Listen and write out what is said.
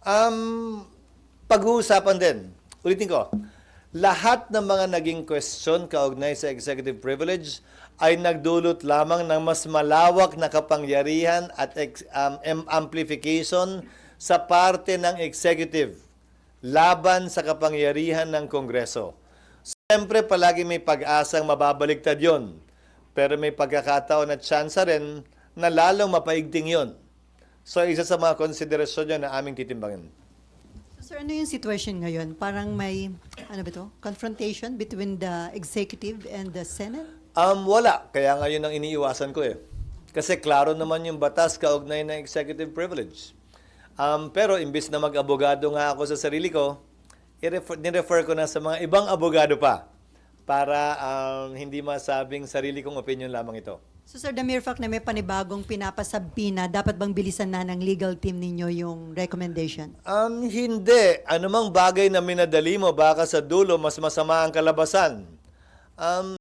Um, pag-uusapan din. Ulitin ko. Lahat ng mga naging question kaugnay sa executive privilege ay nagdulot lamang ng mas malawak na kapangyarihan at ex- um, amplification sa parte ng executive laban sa kapangyarihan ng Kongreso. Siyempre, palagi may pag-asang mababaligtad yon. Pero may pagkakataon at tsansa rin na lalong mapaigting yon. So, isa sa mga konsiderasyon yun na aming titimbangin. So, sir, ano yung situation ngayon? Parang may, ano ba to? Confrontation between the executive and the Senate? Um, wala. Kaya nga yun ang iniiwasan ko eh. Kasi klaro naman yung batas kaugnay ng executive privilege. Um, pero imbis na mag-abogado nga ako sa sarili ko, i-refer, nirefer ko na sa mga ibang abogado pa para um, hindi masabing sarili kong opinion lamang ito. So, sir, the mere fact na may panibagong pinapasabi na, dapat bang bilisan na ng legal team ninyo yung recommendation? Um, hindi. Anumang bagay na minadali mo, baka sa dulo, mas masama ang kalabasan. Um,